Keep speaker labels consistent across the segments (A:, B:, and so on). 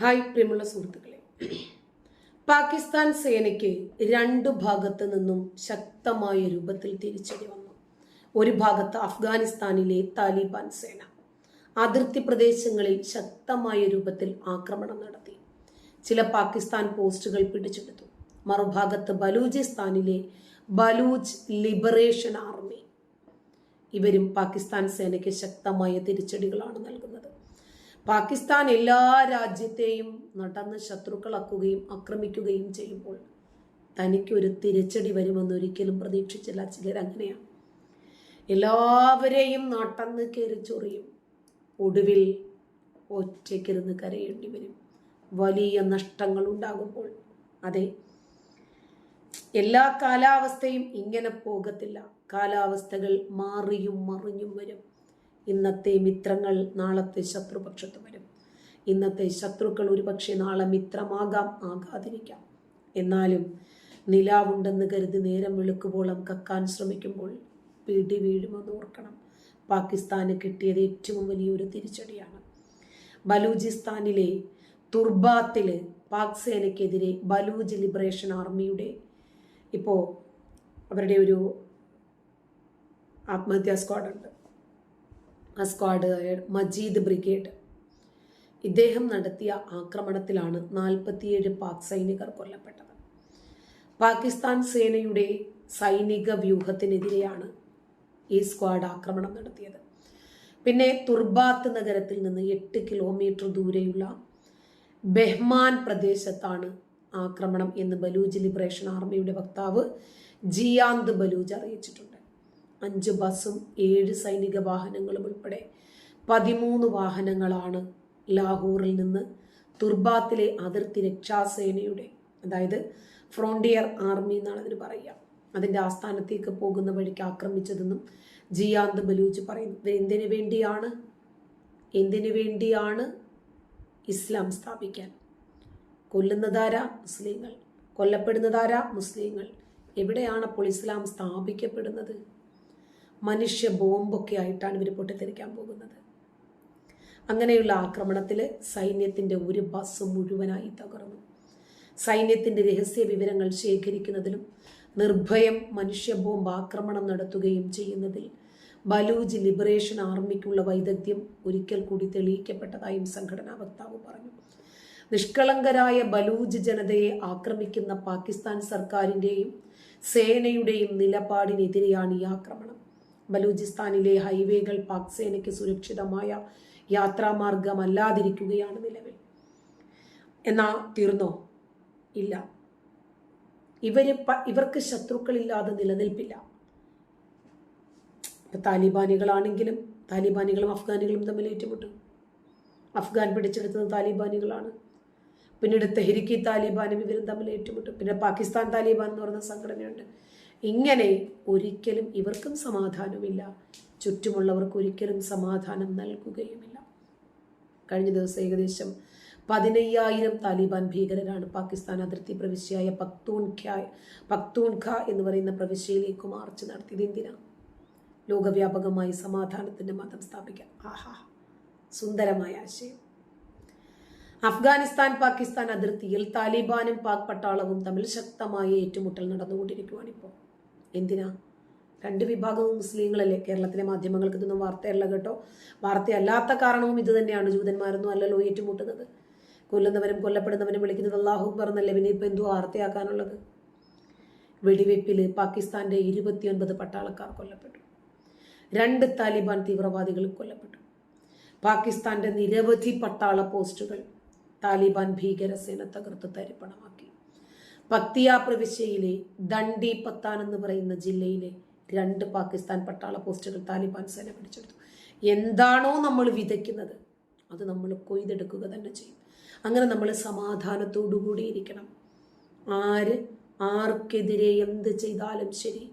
A: Hi പ്രിയമുള്ള സുഹൃത്തുക്കളെ. പാകിസ്ഥാൻ സേനയ്ക്ക് രണ്ട് ഭാഗത്ത് നിന്നും ശക്തമായ രൂപത്തിൽ തിരിച്ചടി വന്നു. ഒരു ഭാഗത്ത് അഫ്ഗാനിസ്ഥാനിലെ താലിബാൻ സേന. അതിർത്തി പ്രദേശങ്ങളിൽ ശക്തമായ രൂപത്തിൽ ആക്രമണം നടത്തി. ചില പാകിസ്ഥാൻ പോസ്റ്റുകൾ പിടിച്ചെടുത്തു. മറുഭാഗത്ത് ബലൂചിസ്ഥാനിലെ ബലൂച്ച് ലിബറേഷൻ ആർമി. ഇവരും പാകിസ്ഥാൻ സേനയ്ക്ക് ശക്തമായ തിരിച്ചടികളാണ് നൽകുന്നത്. പാകിസ്ഥാൻ എല്ലാ രാജ്യത്തെയും നടന്ന് ശത്രുക്കളാക്കുകയും ആക്രമിക്കുകയും ചെയ്യുമ്പോൾ തനിക്കൊരു തിരിച്ചടി വരുമെന്ന് ഒരിക്കലും പ്രതീക്ഷിച്ചില്ല ചിലരങ്ങനെയാണ് എല്ലാവരെയും നടന്ന് കയറിച്ചൊറിയും ഒടുവിൽ ഒറ്റയ്ക്കിരുന്ന് കരയേണ്ടി വരും. വലിയ നഷ്ടങ്ങൾ ഉണ്ടാകുമ്പോൾ. അതെ എല്ലാ കാലാവസ്ഥയും ഇങ്ങനെ പോകത്തില്ല. കാലാവസ്ഥകൾ മാറിയും മറിഞ്ഞും വരും. ഇന്നത്തെ മിത്രങ്ങൾ നാളത്തെ ശത്രുപക്ഷത്ത് വരും. ഇന്നത്തെ ശത്രുക്കൾ ഒരുപക്ഷെ നാളെ മിത്രമാകാം ആകാതിരിക്കാം. എന്നാലും നിലാവുണ്ടെന്ന് കരുതി നേരം വെളുക്കുവോളം കക്കാൻ ശ്രമിക്കുമ്പോൾ പിടി വീഴുമെന്ന് ഓർക്കണം. പാകിസ്ഥാന് കിട്ടിയത് ഏറ്റവും വലിയൊരു തിരിച്ചടിയാണ്. ബലൂചിസ്ഥാനിലെ തുർബാത്തിൽ പാക് സേനയ്ക്കെതിരെ ബലൂജ് ലിബറേഷൻ ആർമിയുടെ ഇപ്പോൾ അവരുടെ ഒരു ആത്മഹത്യാ സ്ക്വാഡുണ്ട്. ആ സ്ക്വാഡ് മജീദ് ബ്രിഗേഡ്. ഇദ്ദേഹം നടത്തിയ ആക്രമണത്തിലാണ് നാൽപ്പത്തിയേഴ് പാക് സൈനികർ കൊല്ലപ്പെട്ടത്. പാകിസ്ഥാൻ സേനയുടെ സൈനിക വ്യൂഹത്തിനെതിരെയാണ് ഈ സ്ക്വാഡ് ആക്രമണം നടത്തിയത്. പിന്നെ തുർബാത്ത് നഗരത്തിൽ നിന്ന് എട്ട് കിലോമീറ്റർ ദൂരെയുള്ള ബെഹ്മാൻ പ്രദേശത്താണ് ആക്രമണം എന്ന് ബലൂജ് ലിബറേഷൻ ആർമിയുടെ വക്താവ് ജിയാന്ത് ബലൂജ് അറിയിച്ചിട്ടുണ്ട്. അഞ്ച് ബസ്സും ഏഴ് സൈനിക വാഹനങ്ങളും ഉൾപ്പെടെ പതിമൂന്ന് വാഹനങ്ങളാണ് ലാഹോറിൽ നിന്ന് തുർബാത്തിലെ അതിർത്തി രക്ഷാസേനയുടെ അതായത് ഫ്രോണ്ടിയർ ആർമി എന്നാണ് അതിന് പറയുക. അതിന്റെ ആസ്ഥാനത്തേക്ക് പോകുന്ന വഴിക്ക് ആക്രമിച്ചതെന്നും ജിയാന്ത് ബലൂച്ച് പറയുന്നു. ഇത് എന്തിനു വേണ്ടിയാണ് എന്തിനു വേണ്ടിയാണ് ഇസ്ലാം സ്ഥാപിക്കാൻ? കൊല്ലുന്നതാരാ? മുസ്ലിങ്ങൾ. കൊല്ലപ്പെടുന്നതാരാ? മുസ്ലിങ്ങൾ. എവിടെയാണ് അപ്പോൾ ഇസ്ലാം സ്ഥാപിക്കപ്പെടുന്നത്? മനുഷ്യ ബോംബൊക്കെ ആയിട്ടാണ് ഇവർ പൊട്ടിത്തെറിക്കാൻ പോകുന്നത്. അങ്ങനെയുള്ള ആക്രമണത്തിൽ സൈന്യത്തിന്റെ ഒരു ബസ് മുഴുവനായി തകർന്നു. സൈന്യത്തിന്റെ രഹസ്യ വിവരങ്ങൾ ശേഖരിക്കുന്നതിലും നിർഭയം മനുഷ്യ ബോംബ് ആക്രമണം നടത്തുകയും ചെയ്യുന്നതിൽ ബലൂജ് ലിബറേഷൻ ആർമിക്കുള്ള വൈദഗ്ധ്യം ഒരിക്കൽ കൂടി തെളിയിക്കപ്പെട്ടതായും സംഘടനാ വക്താവ് പറഞ്ഞു. നിഷ്കളങ്കരായ ബലൂജ് ജനതയെ ആക്രമിക്കുന്ന പാകിസ്ഥാൻ സർക്കാരിന്റെയും സേനയുടെയും നിലപാടിനെതിരെയാണ് ഈ ആക്രമണം. ബലൂചിസ്ഥാനിലെ ഹൈവേകൾ പാക് സേനയ്ക്ക് സുരക്ഷിതമായ യാത്രാമാർഗമല്ലാതിരിക്കുകയാണ് നിലവിൽ. എന്നാ തീർന്നോ? ഇല്ല. ഇവർ ഇവർക്ക് ശത്രുക്കളില്ലാതെ നിലനിൽപ്പില്ല. ഇപ്പൊ താലിബാനികളാണെങ്കിലും താലിബാനികളും അഫ്ഗാനികളും തമ്മിൽ ഏറ്റുമുട്ടും. അഫ്ഗാൻ പിടിച്ചെടുത്തത് താലിബാനികളാണ്. പിന്നീട് തെഹരിക്കി താലിബാനും ഇവരും തമ്മിൽ ഏറ്റുമുട്ടും. പിന്നെ പാകിസ്ഥാൻ താലിബാൻ എന്ന് പറയുന്ന സംഘടനയുണ്ട്. ഇങ്ങനെ ഒരിക്കലും ഇവർക്കും സമാധാനമില്ല. ചുറ്റുമുള്ളവർക്ക് ഒരിക്കലും സമാധാനം നൽകുകയുമില്ല. കഴിഞ്ഞ ദിവസം ഏകദേശം പതിനയ്യായിരം താലിബാൻ ഭീകരരാണ് പാകിസ്ഥാൻ അതിർത്തി പ്രവിശ്യയായ പക്തൂൺ ഖ്യ പക്തൂൺ ഖ എന്ന് പറയുന്ന പ്രവിശ്യയിലേക്ക് മാർച്ച് നടത്തിയത് എന്തിനാ? ലോകവ്യാപകമായി സമാധാനത്തിന്റെ മതം സ്ഥാപിക്കാൻ. ആഹാ സുന്ദരമായ ആശയം. അഫ്ഗാനിസ്ഥാൻ പാകിസ്ഥാൻ അതിർത്തിയിൽ താലിബാനും പാക് പട്ടാളവും തമ്മിൽ ശക്തമായ ഏറ്റുമുട്ടൽ നടന്നുകൊണ്ടിരിക്കുകയാണ് ഇപ്പോൾ എന്തിനാ? രണ്ട് വിഭാഗവും മുസ്ലിങ്ങളല്ലേ? കേരളത്തിലെ മാധ്യമങ്ങൾക്ക് ഇതൊന്നും വാർത്തയല്ല കേട്ടോ. വാർത്തയല്ലാത്ത കാരണവും ഇത് തന്നെയാണ് ജൂതന്മാരൊന്നും അല്ലല്ലോ ഏറ്റുമുട്ടുന്നത്. കൊല്ലുന്നവരും കൊല്ലപ്പെടുന്നവരും വിളിക്കുന്നത് അള്ളാഹു പറഞ്ഞല്ലേ പിന്നെ ഇപ്പം എന്തോ വാർത്തയാക്കാനുള്ളത്? വെടിവെപ്പിൽ പാകിസ്ഥാന്റെ ഇരുപത്തിയൊൻപത് പട്ടാളക്കാർ കൊല്ലപ്പെട്ടു. രണ്ട് താലിബാൻ തീവ്രവാദികൾ കൊല്ലപ്പെട്ടു. പാകിസ്ഥാന്റെ നിരവധി പട്ടാള പോസ്റ്റുകൾ താലിബാൻ ഭീകരസേന തകർത്ത് തരിപ്പണമാക്കി. പക്തിയ പ്രവിശ്യയിലെ ദണ്ഡി പത്താൻ എന്ന് പറയുന്ന ജില്ലയിലെ രണ്ട് പാകിസ്ഥാൻ പട്ടാള പോസ്റ്റുകൾ താലിബാൻ സേന പിടിച്ചെടുത്തു. എന്താണോ നമ്മൾ വിതയ്ക്കുന്നത് അത് നമ്മൾ കൊയ്തെടുക്കുക തന്നെ ചെയ്യും. അങ്ങനെ നമ്മൾ സമാധാനത്തോടുകൂടി ഇരിക്കണം. ആര് ആർക്കെതിരെ എന്ത് ചെയ്താലും ശരി.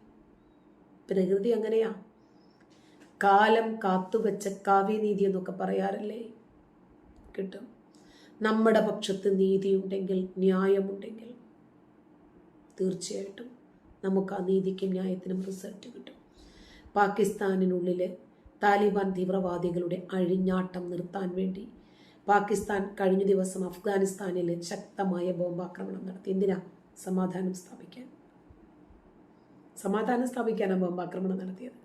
A: പ്രകൃതി അങ്ങനെയാ. കാലം കാത്തുവച്ച കാവ്യനീതി എന്നൊക്കെ പറയാറില്ലേ? കിട്ടും. നമ്മുടെ പക്ഷത്ത് നീതിയുണ്ടെങ്കിൽ ന്യായമുണ്ടെങ്കിൽ തീർച്ചയായിട്ടും നമുക്ക് ആ നീതിക്കും ന്യായത്തിനും റിസൾട്ട് കിട്ടും. പാകിസ്ഥാനിനുള്ളിൽ താലിബാൻ തീവ്രവാദികളുടെ അഴിഞ്ഞാട്ടം നിർത്താൻ വേണ്ടി പാകിസ്ഥാൻ കഴിഞ്ഞ ദിവസം അഫ്ഗാനിസ്ഥാനിൽ ശക്തമായ ബോംബാക്രമണം നടത്തി. എന്തിനാ? സമാധാനം സ്ഥാപിക്കാൻ. സമാധാനം സ്ഥാപിക്കാനാണ് ബോംബാക്രമണം നടത്തിയത്.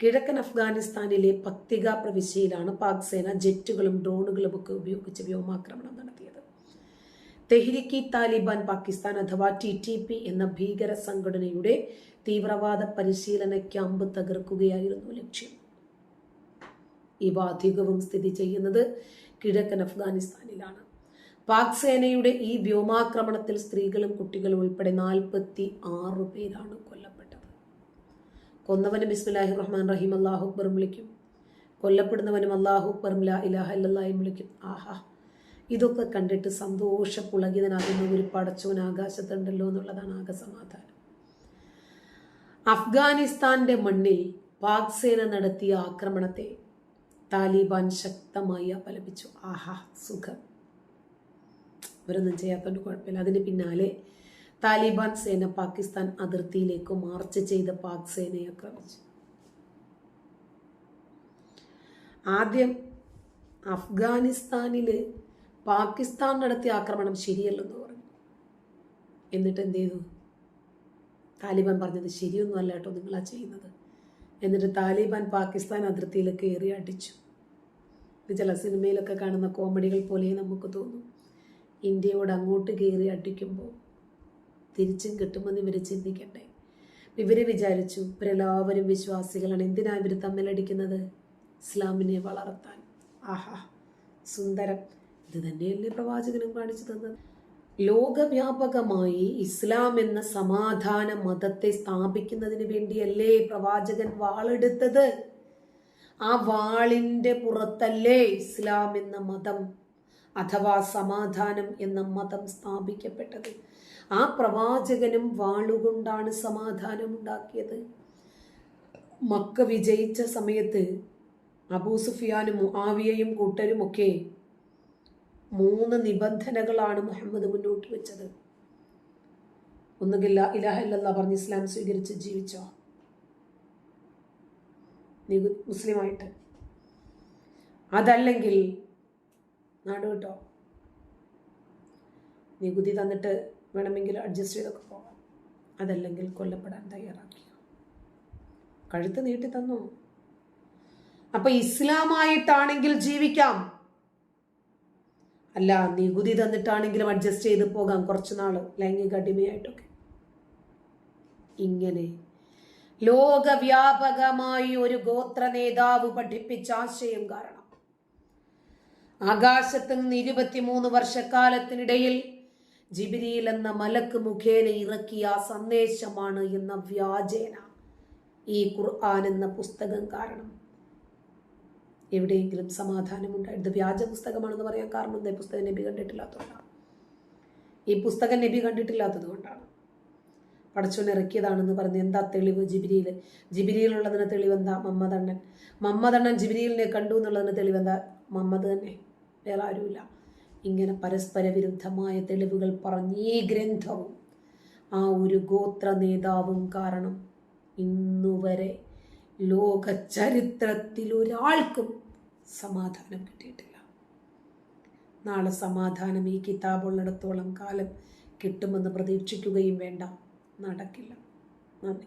A: കിഴക്കൻ അഫ്ഗാനിസ്ഥാനിലെ പത്തിക പ്രവിശ്യയിലാണ് പാക് സേന ജെറ്റുകളും ഡ്രോണുകളും ഒക്കെ ഉപയോഗിച്ച് വ്യോമാക്രമണം നടത്തിയത്. തെഹ്രിക്കി താലിബാൻ പാകിസ്ഥാൻ അഥവാ ടി ടി പി എന്ന ഭീകര സംഘടനയുടെ തീവ്രവാദ പരിശീലന ക്യാമ്പ് തകർക്കുകയായിരുന്നു ലക്ഷ്യം. ഇവ അധികവും സ്ഥിതി ചെയ്യുന്നത് കിഴക്കൻ അഫ്ഗാനിസ്ഥാനിലാണ്. പാക് സേനയുടെ ഈ വ്യോമാക്രമണത്തിൽ സ്ത്രീകളും കുട്ടികളും ഉൾപ്പെടെ നാൽപ്പത്തി ആറ് പേരാണ് കൊല്ലപ്പെട്ടത്. കൊന്നവനും ബിസ്മില്ലാഹി റഹ്മാൻ റഹീം അള്ളാഹു വിളിക്കും. കൊല്ലപ്പെടുന്നവനും അള്ളാഹു അക്ബറും ലാ ഇലാഹ വിളിക്കും. ആഹാ. ഇതൊക്കെ കണ്ടിട്ട് സന്തോഷപുളകിതനാകുന്ന ഒരു പടച്ചോൻ ആകാശത്തുണ്ടല്ലോ എന്നുള്ളതാണ് ആകെ സമാധാനം. അഫ്ഗാനിസ്ഥാന്റെ മണ്ണിൽ പാക് സേന നടത്തിയ ആക്രമണത്തെ താലിബാൻ ശക്തമായി അപലപിച്ചു. ആഹാ സുഖം. ഇവരൊന്നും ചെയ്യാത്തതുകൊണ്ട് കുഴപ്പമില്ല. അതിന് പിന്നാലെ താലിബാൻ സേന പാകിസ്ഥാൻ അതിർത്തിയിലേക്ക് മാർച്ച് ചെയ്ത പാക് സേനയെ ആക്രമിച്ചു. ആദ്യം അഫ്ഗാനിസ്ഥാനിൽ പാകിസ്ഥാൻ നടത്തിയ ആക്രമണം ശരിയല്ലെന്ന് പറഞ്ഞു. എന്നിട്ട് എന്ത് ചെയ്തു? താലിബാൻ പറഞ്ഞത് ശരിയൊന്നും അല്ല കേട്ടോ നിങ്ങളാ ചെയ്യുന്നത്. എന്നിട്ട് താലിബാൻ പാകിസ്ഥാൻ അതിർത്തിയിൽ കയറി അടിച്ചു. ഇത് ചില സിനിമയിലൊക്കെ കാണുന്ന കോമഡികൾ പോലെ നമുക്ക് തോന്നും. ഇന്ത്യയോട് അങ്ങോട്ട് കയറി അടിക്കുമ്പോൾ തിരിച്ചും കിട്ടുമെന്ന് ഇവർ ചിന്തിക്കട്ടെ. ഇവർ വിചാരിച്ചു ഇവരെല്ലാവരും വിശ്വാസികളാണ്. എന്തിനാണ് ഇവർ തമ്മിലടിക്കുന്നത്? ഇസ്ലാമിനെ വളർത്താൻ. ആഹാ സുന്ദരം. ഇത് തന്നെയല്ലേ പ്രവാചകനും കാണിച്ചു തന്നത്? ലോകവ്യാപകമായി ഇസ്ലാം എന്ന സമാധാന മതത്തെ സ്ഥാപിക്കുന്നതിന് വേണ്ടിയല്ലേ പ്രവാചകൻ വാളെടുത്തത്? ആ വാളിന്റെ പുറത്തല്ലേ ഇസ്ലാം എന്ന മതം അഥവാ സമാധാനം എന്ന മതം സ്ഥാപിക്കപ്പെട്ടത്? ആ പ്രവാചകനും വാളുകൊണ്ടാണ് സമാധാനം ഉണ്ടാക്കിയത്. മക്ക വിജയിച്ച സമയത്ത് അബൂ സുഫിയാനും മുആവിയയും കൂട്ടരുമൊക്കെ മൂന്ന് നിബന്ധനകളാണ് മുഹമ്മദ് മുന്നോട്ട് വെച്ചത്. ഒന്നുകില്ല ഇലാഹല്ല പറഞ്ഞ് ഇസ്ലാം സ്വീകരിച്ച് ജീവിച്ചോ? മുസ്ലിമായിട്ട്. അതല്ലെങ്കിൽ നാട് കേട്ടോ. നികുതി തന്നിട്ട് വേണമെങ്കിൽ അഡ്ജസ്റ്റ് ചെയ്തൊക്കെ പോകാം. അതല്ലെങ്കിൽ കൊല്ലപ്പെടാൻ തയ്യാറാക്കി കഴുത്ത് നീട്ടി തന്നു. അപ്പൊ ഇസ്ലാമായിട്ടാണെങ്കിൽ ജീവിക്കാം. അല്ല നികുതി തന്നിട്ടാണെങ്കിലും അഡ്ജസ്റ്റ് ചെയ്ത് പോകാം കുറച്ച് നാൾ ലൈംഗിക അടിമയായിട്ടൊക്കെ. ഇങ്ങനെ ലോകവ്യാപകമായി ഒരു ഗോത്ര നേതാവ് പഠിപ്പിച്ച ആശയം കാരണം ആകാശത്ത് നിന്ന് ഇരുപത്തിമൂന്ന് വർഷക്കാലത്തിനിടയിൽ ജിബിരിയിൽ എന്ന മലക്ക് മുഖേന ഇറക്കിയ സന്ദേശമാണ് എന്ന വ്യാജേന ഈ ഖുർആൻ എന്ന പുസ്തകം കാരണം. എവിടെയെങ്കിലും സമാധാനമുണ്ട് ഇത് വ്യാജ പുസ്തകമാണെന്ന് പറയാൻ കാരണം എന്താ പുസ്തകം നബി കണ്ടിട്ടില്ലാത്തതുകൊണ്ടാണ്. ഈ പുസ്തകം നബി കണ്ടിട്ടില്ലാത്തത് കൊണ്ടാണ് പടച്ചോൻ ഇറക്കിയതാണെന്ന് പറഞ്ഞ് എന്താ തെളിവ് ജിബിരിയിൽ ജിബിരിയിലുള്ളതിന് തെളിവ് എന്താ മമ്മദണ്ണൻ? മമ്മദണ്ണൻ ജിബിരിയിലിനെ കണ്ടു എന്നുള്ളതിന് തെളിവ് എന്താ മമ്മദ് തന്നെ. വേറെ ആരുമില്ല. ഇങ്ങനെ പരസ്പര വിരുദ്ധമായ തെളിവുകൾ പറഞ്ഞ് ഈ ഗ്രന്ഥവും ആ ഒരു ഗോത്ര നേതാവും കാരണം ഇന്നുവരെ ലോക ചരിത്രത്തിൽ ഒരാൾക്കും സമാധാനം കിട്ടിയിട്ടില്ല. നാളെ സമാധാനം ഈ കിതാബുള്ളിടത്തോളം കാലം കിട്ടുമെന്ന് പ്രതീക്ഷിക്കുകയും വേണ്ട. നടക്കില്ല. നന്ദി.